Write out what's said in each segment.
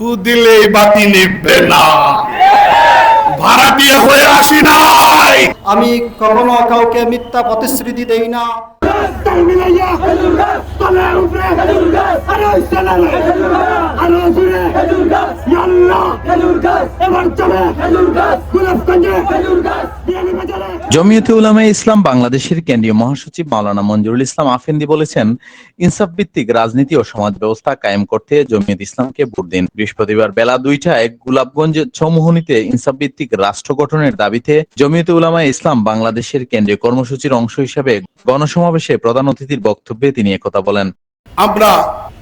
ফু দিলেই বাতি নিবে না। ভাড়াটিয়া হয়ে আসি নাই। আমি কখনো কাউকে মিথ্যা প্রতিশ্রুতি দেই না। তাই মিলাইয়া উপরে ইসলামে আরও জুড়ে ইয়াল্লাহ এবার চলে! গোলাপগঞ্জে! বিয়ানি বাজারে! জমিয়তে উলামা ইসলাম বাংলাদেশের কেন্দ্রীয় মহাসচিব মাওলানা মঞ্জুরুল ইসলাম আফেন্দি বলেছেন ইনসাফ ভিত্তিক রাজনীতি ও সমাজ ব্যবস্থা কায়েম করতে জমিয়ত ইসলামকে ভোট দিন। বৃহস্পতিবার বেলা দুইটায় গোলাপগঞ্জ চৌমুহনীতে ইনসাফ ভিত্তিক রাষ্ট্র গঠনের দাবিতে জমিয়তে উলামা ইসলাম বাংলাদেশের কেন্দ্রীয় কর্মসূচির অংশ হিসেবে গণসমাবেশে প্রধান অতিথির বক্তব্যে তিনি একথা বলেন। আমরা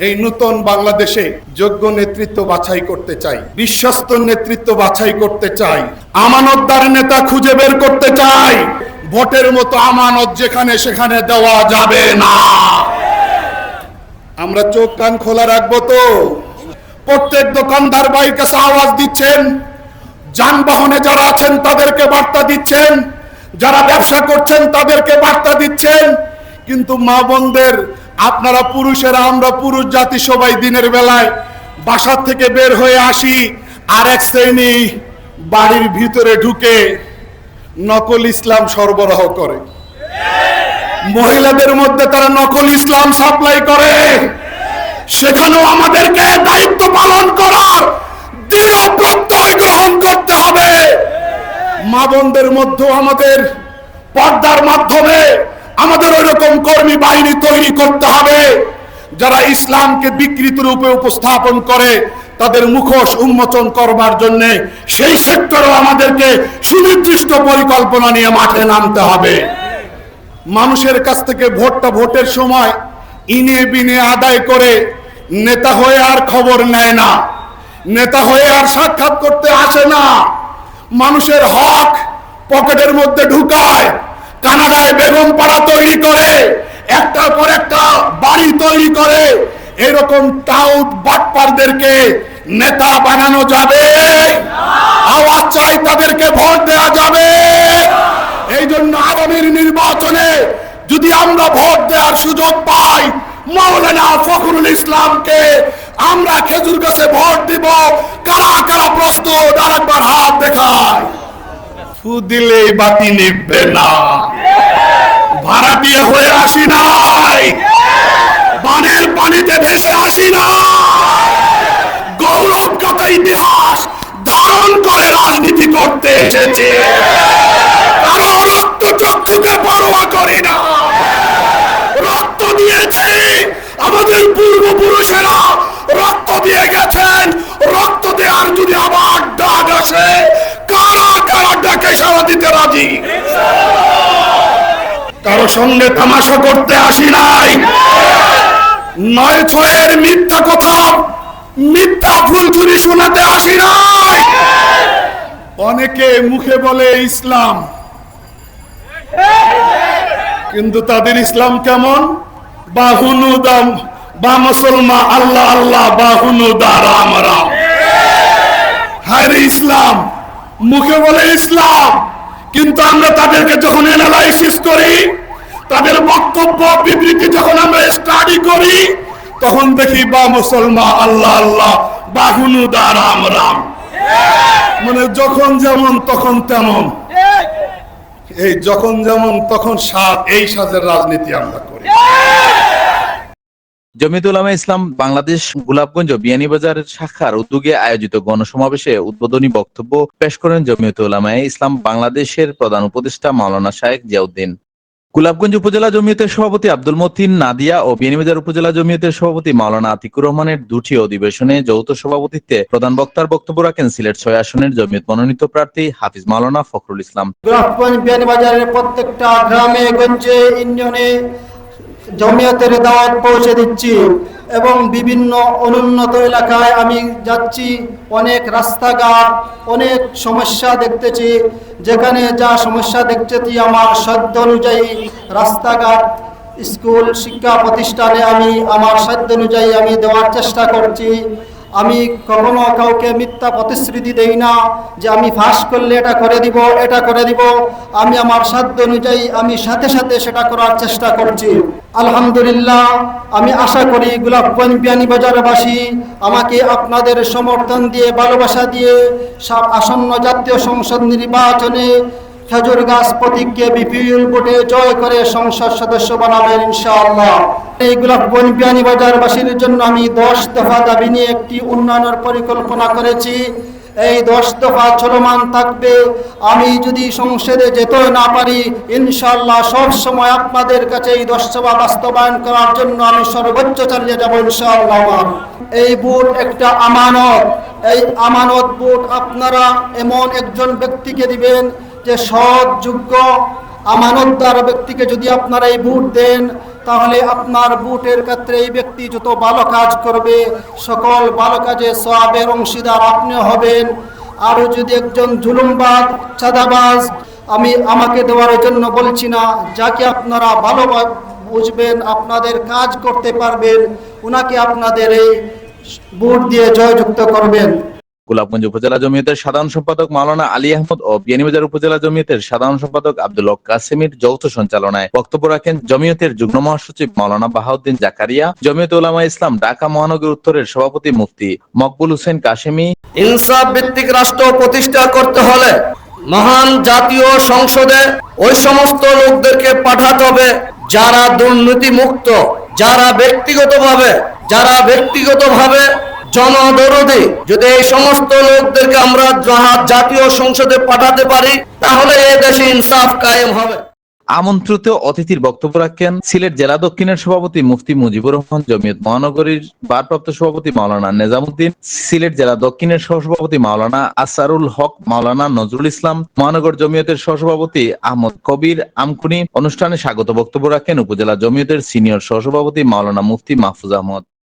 এই নতুন বাংলাদেশে যোগ্য নেতৃত্ব বাছাই করতে চাই, বিশ্বস্ত নেতৃত্ব বাছাই করতে চাই, আমানতদার নেতা খুঁজে বের করতে চাই। ভোটের মতো আমানত যেখানে সেখানে দেওয়া যাবে না। আমরা চোখ কান খোলা রাখব তো। প্রত্যেক দোকানদার ভাই কাছে আওয়াজ দিচ্ছেন। যানবাহনে যারা আছেন তাদেরকে বার্তা দিচ্ছেন। যারা ব্যবসা করছেন তাদেরকে বার্তা দিচ্ছেন। কিন্তু মা বোনদের আপনারা পুরুষেরা, আমরা পুরুষ জাতি সবাই দিনের বেলায় বাসার থেকে বের হয়ে আসি, আর এক শ্রেণি বাড়ির ভিতরে ঢুকে নকল ইসলাম সরবরাহ করে। মহিলাদের মধ্যে তারা নকল ইসলাম সাপ্লাই করে। সেখানেও আমাদেরকে দায়িত্ব পালন করার দৃঢ় প্রত্যয় গ্রহণ করতে হবে। মা বোনদের মধ্যেও আমাদের পর্দার মাধ্যমে আমাদের ওই রকম কর্মী বাহিনী তৈরি করতে হবে। যারা ইসলামকে বিকৃত রূপে উপস্থাপন করে, তাদের মুখোশ উন্মোচন করবার জন্য সেই সেক্টরেও আমাদেরকে সুনির্দিষ্ট পরিকল্পনা নিয়ে মাঠে নামতে হবে। মানুষের কাছ থেকে ভোটটা ভোটের সময় ইনে বিনে আদায় করে নেতা হয়ে আর খবর নেয় না। নেতা হয়ে আর সাক্ষাৎ করতে আসে না। মানুষের হক পকেটের মধ্যে ঢুকায়। কানাডায় বেগম পাড়া তৈরি করে, একটার পর একটা বাড়ি তৈরি করে, এরকম টাউট বাটপারদেরকে নেতা বানানো যাবে। আওয়াজ চাই তাদেরকে ভোট দেওয়া যাবে। এই জন্য আগামীর নির্বাচনে যদি আমরা ভোট দেওয়ার সুযোগ পাই, মৌলানা ফখরুল ইসলামকে আমরা খেজুর গাছে ভোট দিব। কারা কারা প্রস্তুত? আরেকবার হাত দেখায়। ফু দিলেই বাতি নিববে না। ভাড়াটিয়া হয়ে আসি নাই। বানের পানিতে ভেসে আসি না গৌরবগত ইতিহাস ধারণ করে রাজনীতি করতে এসেছে। কারও রক্ত চক্ষুকে পরোয়া করি না। রক্ত দিয়েছি, আমাদের পূর্বপুরুষেরা রক্ত দিয়ে গেছেন। রক্ত দেওয়ার যদি আবার ডাক আসে, কারা কারা ডাকে সারা দিতে রাজি? কারও সঙ্গে তামাশা করতে আসি নাই। নয় ছয়ের মিথ্যা কথা, মিথ্যা ফুলঝুরি শোনাতে আসি নাই। অনেকে মুখে বলে ইসলাম। কিন্তু তাদের ইসলাম কেমন? বাহুনু দাম, বা আল্লাহ আল্লাহ, বাহুনু দা হায় ইসলাম, মুখে বলে ইসলাম। কিন্তু আমরা তাদেরকে যখন অ্যানালাইসিস করি, তাদের বক্তব্য, বিবৃতি যখন আমরা স্টাডি করি, তখন দেখি, বা মুসলমান, আল্লাহ আল্লাহ, বাহুনু দা রাম রাম। মানে যখন যেমন তখন তেমন। এই যখন যেমন তখন সাজ এই সাজের রাজনীতি আমরা করি। জমিয়ত উলামা ইসলাম বাংলাদেশ গোলাপগঞ্জ বিয়ানীবাজার শাখার উদ্যোগে আয়োজিত গণসমাবেশে উদ্বোধনী বক্তব্য পেশ করেন জমিয়ত উলামায়ে ইসলাম বাংলাদেশের প্রধান উপদেষ্টা মাওলানা জিয়াউদ্দিন। উপজেলা জমিয়তের সভাপতি আব্দুল মতিন নাদিয়া ও বিয়ানীবাজার উপজেলা জমিয়তের সভাপতি মাওলানা আতিকুর রহমানের দুটি অধিবেশনে যৌথ সভাপতিত্বে প্রধান বক্তার বক্তব্য রাখেন সিলেট ছয় আসনের জমিয়ত মনোনীত প্রার্থী হাফিজ মাওলানা ফখরুল ইসলাম। বিয়ানীবাজারের প্রত্যেকটা গ্রামে, গঞ্জে, ইউনিয়নে জমিয়তের দাওয়াত পৌঁছে দিচ্ছি এবং বিভিন্ন অনুন্নত এলাকায় আমি যাচ্ছি, অনেক রাস্তাঘাট, অনেক সমস্যা দেখতেছি। যেখানে যা সমস্যা দেখতেছি আমার সাধ্য অনুযায়ী রাস্তাঘাট, স্কুল, শিক্ষা প্রতিষ্ঠানে আমি, আমার সাধ্য অনুযায়ী আমি দেওয়ার চেষ্টা করছি। আমি কখনো কাউকে মিথ্যা প্রতিশ্রুতি দেই না যে আমি ফাঁস করলে এটা করে দিব, এটা করে দিব। আমি আমার সাধ্য অনুযায়ী আমি সাথে সাথে সেটা করার চেষ্টা করছি। আলহামদুলিল্লাহ, আমি আশা করি গোলাপগঞ্জ বিয়ানীবাজারবাসী আমাকে আপনাদের সমর্থন দিয়ে, ভালোবাসা দিয়ে আসন্ন জাতীয় সংসদ নির্বাচনে খেজুর গাছ প্রতীককে বিপুল ভোটে জয় করে সংসদ সদস্য বানাবেন ইনশাআল্লাহ। এই গোলাপগঞ্জ বিয়ানীবাজারবাসীর জন্য আমি দশ দফা দাবি নিয়ে একটি উন্নয়নের পরিকল্পনা করেছি। এই দশ দফা চলমান থাকবে। আমি যদি সংসদে যেতে না পারি ইনশাল্লাহ সব সময় আপনাদের কাছে এই দশ দফা বাস্তবায়ন করার জন্য আমি সর্বোচ্চ চালিয়ে যাব ইনশাআল্লাহ। এই বুট একটা আমানত। এই আমানত বুট আপনারা এমন একজন ব্যক্তিকে দিবেন যে সৎ, যোগ্য, আমানতদার ব্যক্তিকে যদি আপনারা এই বুট দেন, তাহলে আপনার বুটের ক্ষেত্রে এই ব্যক্তি যত ভালো কাজ করবে, সকল ভালো কাজে সবের অংশীদার আপনি হবেন। আরও যদি একজন জুলুমবাদ, চাঁদাবাজ, আমি আমাকে দেওয়ার জন্য বলছি না, যাকে আপনারা ভালো বুঝবেন, আপনাদের কাজ করতে পারবেন ওনাকে আপনাদের এই বুট দিয়ে জয়যুক্ত করবেন। গোলাপগঞ্জ উপজেলা জমিয়তের সাধারণ সম্পাদক মাওলানা আলী আহমদ ও বিয়ানীবাজার উপজেলা জমিয়তের সাধারণ সম্পাদক আব্দুল কাসেমির যৌথ সঞ্চালনায় বক্তব্য রাখেন জমিয়তের যুগ্ম মহাসচিব মাওলানা বাহাউদ্দিন জাকারিয়া, জমিয়ত উলামা ইসলাম ঢাকা মহানগর উত্তরের সভাপতি মুফতি মকবুল হোসেন কাশেমি ইনসাফ ভিত্তিক রাষ্ট্র প্রতিষ্ঠা করতে হলে মহান জাতীয় সংসদে ওই সমস্ত লোকদেরকে পাঠাতে হবে যারা দুর্নীতি মুক্ত যারা ব্যক্তিগতভাবে যারা ব্যক্তিগতভাবে জনদরদি যদি এই সমস্ত লোকদেরকে আমরা জাতীয় সংসদে পাঠাতে পারি, তাহলে এ দেশে ইনসাফ কায়েম হবে। আমন্ত্রিত অতিথির বক্তব্য রাখেন সিলেট জেলা দক্ষিণের সভাপতি মুফতি মুজিবুর রহমান, জমিয়ত মহানগরীর ভারপ্রাপ্ত সভাপতি মাওলানা নেজামুদ্দিন, সিলেট জেলা দক্ষিণের সহসভাপতি মাওলানা আসারুল হক, মাওলানা নজরুল ইসলাম, মহানগর জমিয়তের সহসভাপতি আহমদ কবির আমকুনি। অনুষ্ঠানে স্বাগত বক্তব্য রাখেন উপজেলা জমিয়তের সিনিয়র সহসভাপতি মাওলানা মুফতি মাহফুজ আহমদ।